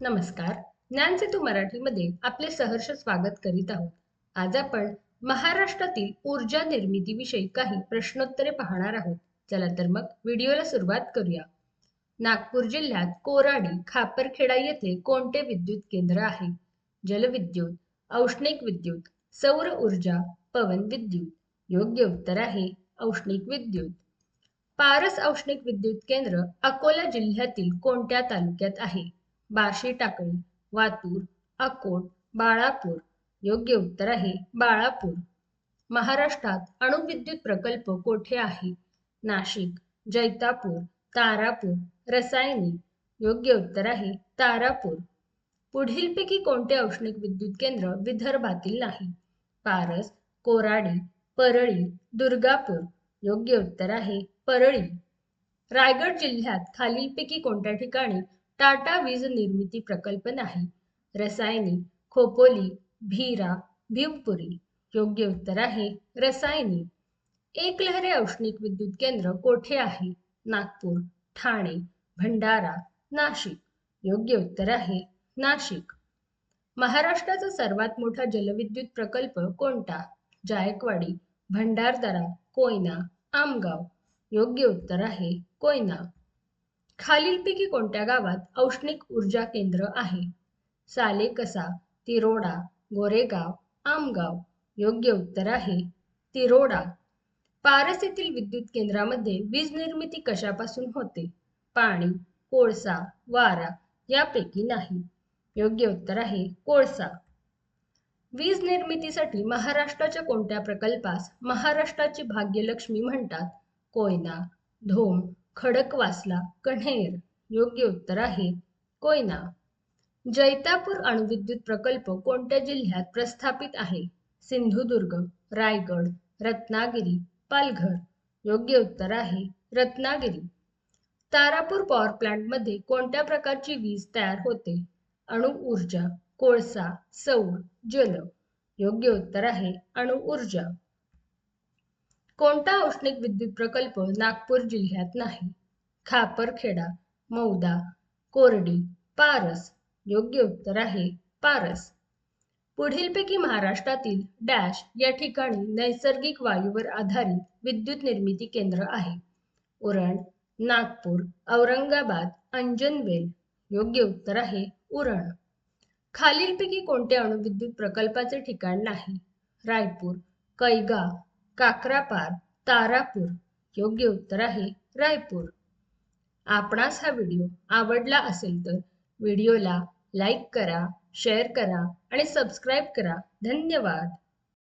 नमस्कार. ज्ञानसेतू मराठीमध्ये आपले सहर्ष स्वागत करीत आहोत. आज आपण महाराष्ट्रातील ऊर्जा निर्मितीविषयी काही प्रश्नोत्तरे पाहणार आहोत. चला तर मग व्हिडिओला सुरुवात करूया. नागपूर जिल्ह्यात कोराडी खापरखेडा येथे कोणते विद्युत केंद्र आहे? जलविद्युत औष्णिक विद्युत सौर ऊर्जा पवन विद्युत. योग्य उत्तर आहे औष्णिक विद्युत. पारस औष्णिक विद्युत केंद्र अकोला जिल्ह्यातील कोणत्या तालुक्यात आहे? बार्शी टाकळी वातूर अकोट बाळापूर. योग्य उत्तर आहे बाळापूर. महाराष्ट्रात अणुविद्युत प्रकल्प कोठे आहे? नाशिक जैतापूर तारापूर रसायनी. योग्य उत्तर आहे तारापूर. पुढीलपैकी कोणते औष्णिक विद्युत केंद्र विदर्भातील नाही? पारस कोराडी परळी दुर्गापूर. योग्य उत्तर आहे परळी. रायगड जिल्ह्यात खालीलपैकी कोणत्या ठिकाणी टाटा वीज निर्मिती प्रकल्प नाही. रसायनी खोपोली भीरा भिवपुरी योग्य उत्तर आहे रसायनी. एकलहरे औष्णिक विद्युत केंद्र कोठे आहे? नागपूर ठाणे भंडारा नाशिक. योग्य उत्तर आहे नाशिक. महाराष्ट्राचा सर्वात मोठा जलविद्युत प्रकल्प कोणता? जायकवाडी भंडारदरा कोयना आमगाव. योग्य उत्तर आहे कोयना. खालीलपैकी कोणत्या गावात औष्णिक ऊर्जा केंद्र आहे? सालेकसा तिरोडा गोरेगाव आमगाव योग्य उत्तर आहे तिरोडा. पारस येथील विद्युत केंद्रामध्ये वीज निर्मिती कशापासून होते? पाणी कोळसा वारा यापैकी नाही. योग्य उत्तर आहे कोळसा. वीज निर्मितीसाठी महाराष्ट्राच्या कोणत्या प्रकल्पास महाराष्ट्राची भाग्यलक्ष्मी म्हणतात? कोयना धोम खडकवासला कण्हेर योग्य उत्तर आहे. कोयना. जैतापूर अणुविद्युत प्रकल्प कोणत्या जिल्ह्यात प्रस्थापित आहे? सिंधुदुर्ग रायगड रत्नागिरी पालघर. योग्य उत्तर आहे रत्नागिरी. तारापूर पॉवर प्लांटमध्ये कोणत्या प्रकारची वीज तयार होते? अणु ऊर्जा कोळसा सौर जल. योग्य उत्तर आहे अणु ऊर्जा. कोणता औष्णिक विद्युत प्रकल्प नागपूर जिल्ह्यात नाही? खापरखेडा मौदा कोरडी पारस. योग्य उत्तर आहे पारस. पुढीलपैकी महाराष्ट्रातील डॅश या ठिकाणी नैसर्गिक वायूवर आधारित विद्युत निर्मिती केंद्र आहे. उरण नागपूर औरंगाबाद अंजनवेल. योग्य उत्तर आहे उरण. खालीलपैकी कोणत्या अणुविद्युत प्रकल्पाचे ठिकाण नाही? रायपूर कैगा काकरापार तारापूर. योग्य उत्तर आहे रायपूर. आपणास हा व्हिडिओ आवडला असेल तर व्हिडिओला लाईक करा शेअर करा आणि सबस्क्राईब करा. धन्यवाद.